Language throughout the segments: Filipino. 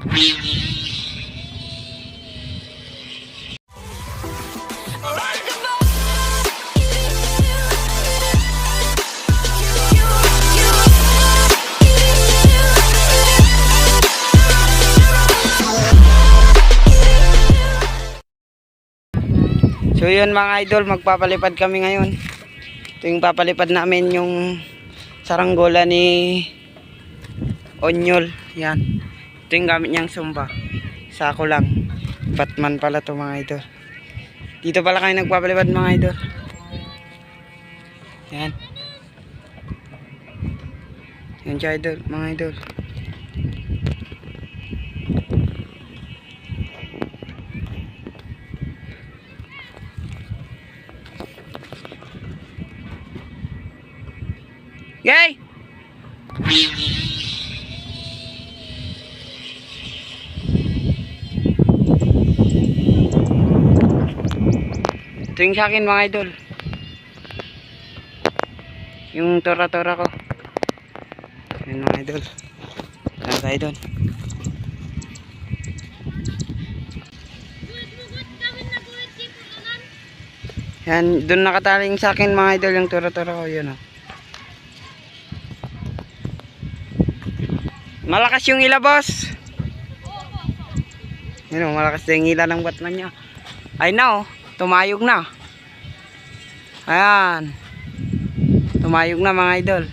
So yun mga idol, magpapalipad kami ngayon. Ito yung papalipad namin yung saranggola ni Onyol. Yan. Ito yung gamit niyang sumba. Sako lang. Batman pala to mga idol. Dito pala kayo nagpapalipad mga idol. Yan. Yan siya idol, mga idol. Yay! Yung sa akin mga idol. Yung tora-tora ko. Yan mga idol. Yan sa idol. Yan, doon nakataling sa akin mga idol yung tora-tora ko. Yun oh. Malakas yung ila, boss. Yan o, malakas yung ila ng batman niya. Na, oh. Tumayog na. Ayan. Tumayog na, mga idol.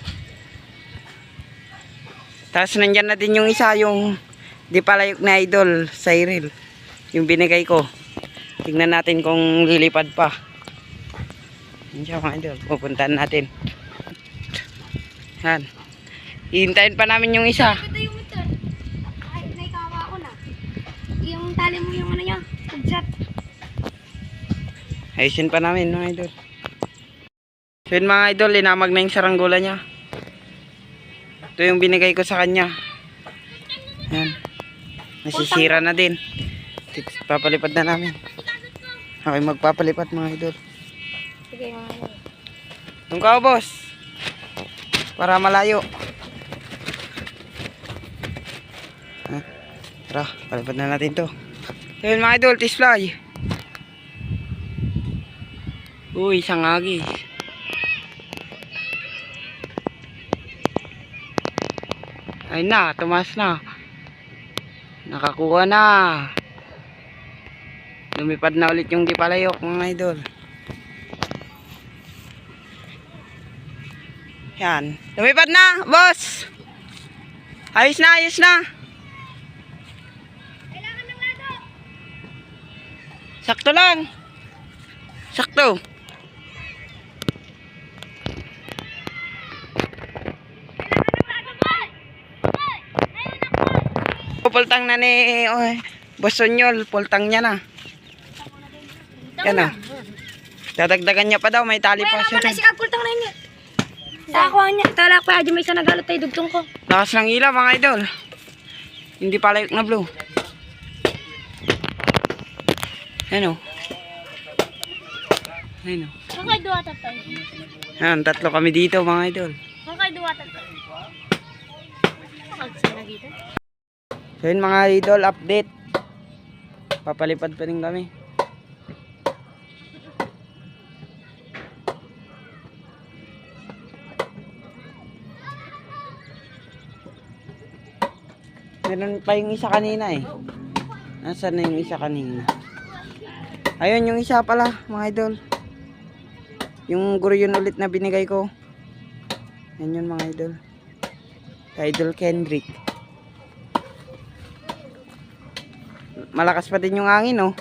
Tapos nandyan na din yung isa, yung di palayok na idol, Cyril. Yung binigay ko. Tingnan natin kung lilipad pa. Yan siya, mga idol. Pupuntahan natin. Yan. Hihintayin pa namin yung isa. Ay, naikawa ko na. Yung tali mo yung ano niya. Headset. Ayusin pa namin mga idol. So yun mga idol, linamag na yung saranggola niya. Ito yung binigay ko sa kanya. Yan. Nasisira na din. Papalipad na namin. Okay, magpapalipad mga idol. Sige, mga ano. Doon ka, boss. Para malayo. Ha? Tara, palipad na natin to. So yun mga idol, tis fly. Uy, isang agis. Ay na, tumas na. Nakakuha na. Lumipad na ulit yung dipalayok mga idol. Yan. Lumipad na, boss. Ayos na, ayos na. Kailangan ng lado. Sakto lang. Sakto. Boy. Pultang na ni oh, Boss Sonyol. Pultang niya na. Yan na. Dadagdagan niya pa daw. May tali pa siya naman na si Kapultang na yun. Nakakuha niya. Tala ko, adi may isa nagalot tayo dugtong ko. Lakas ng ilaw mga idol. Hindi pala yung na blue. Ano? Ano? Kung kayo duwa tatay. Yan, tatlo kami dito mga idol. Kung kayo duwa tatay. Pagsa na dito. So yun mga idol, update. Papalipad pa rin kami. Meron pa yung isa kanina eh. Nasaan na yung isa kanina? Ayun yung isa pala mga idol. Yung guryon ulit na binigay ko. Yan yun mga idol. Idol Kendrick. Malakas pa din yung hangin, oh.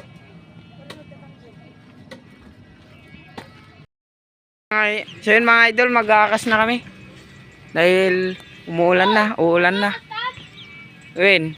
So yun mga idol, mag-aakas na kami. Dahil umuulan na, uulan na. Win.